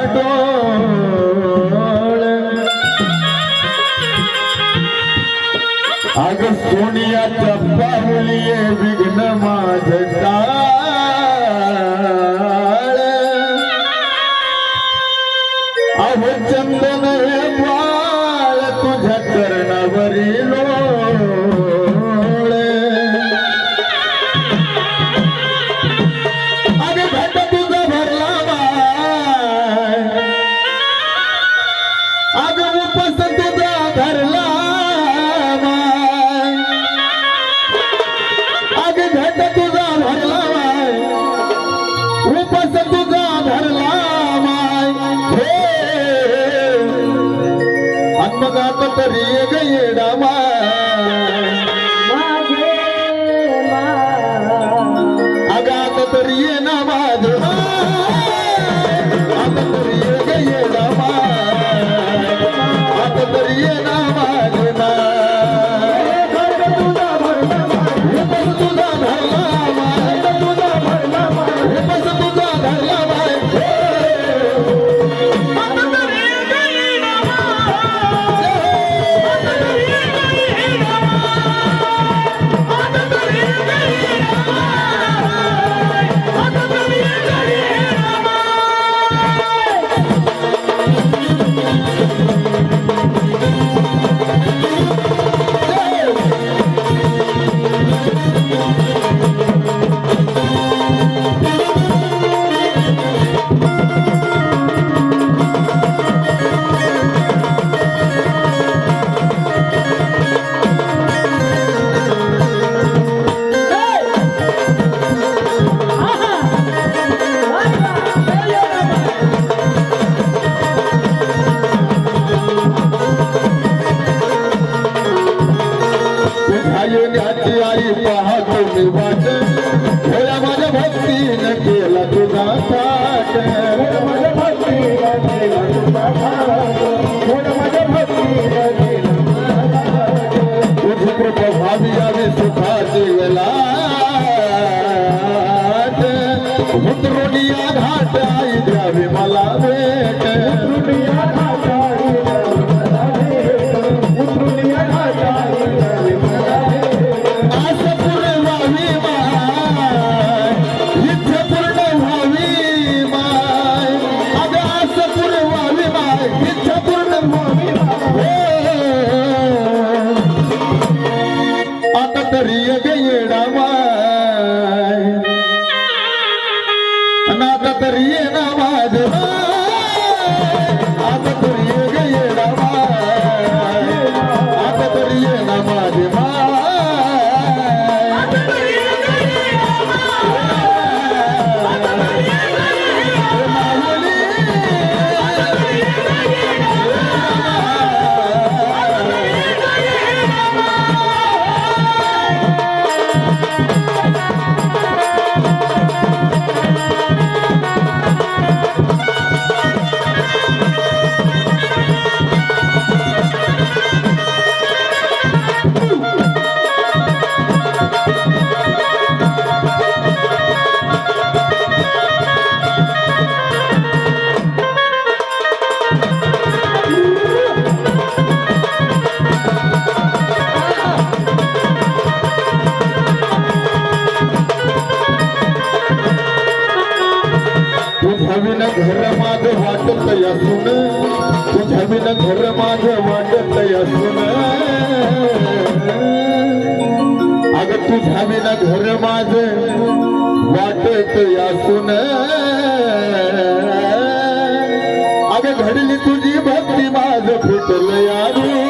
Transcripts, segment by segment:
ಲಾಡೋ காப்ப பெரிய கையிடமா? گهاٽ سٺا چلا پترو آئي جلا असून तुझ्या विना घर माझं वाटत असून. अग तुझ्या विना घर माझ वाटत असून. अग घडली तुझी भक्ती माझ फुटल यारी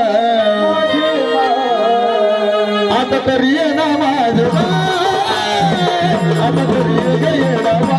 आता तरी ये ना माझ. ये ना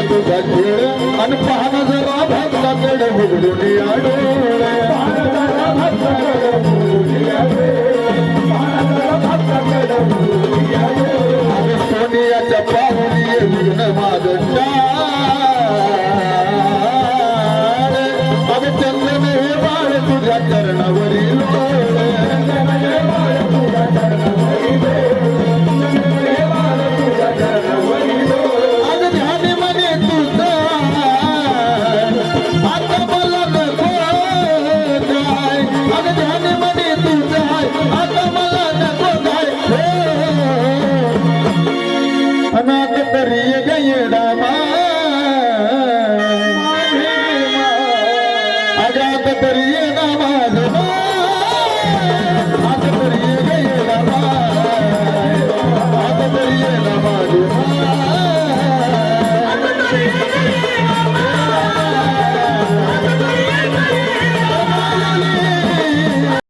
तुझा खेळ आणि पाहणं जरा भक्ताकडे उघडून या डोळे आणि सोनियाच्या पाहुणी विघ्न माझं चाल. अगं चंदन हे बाळ तुझ्या चरणी I'm not.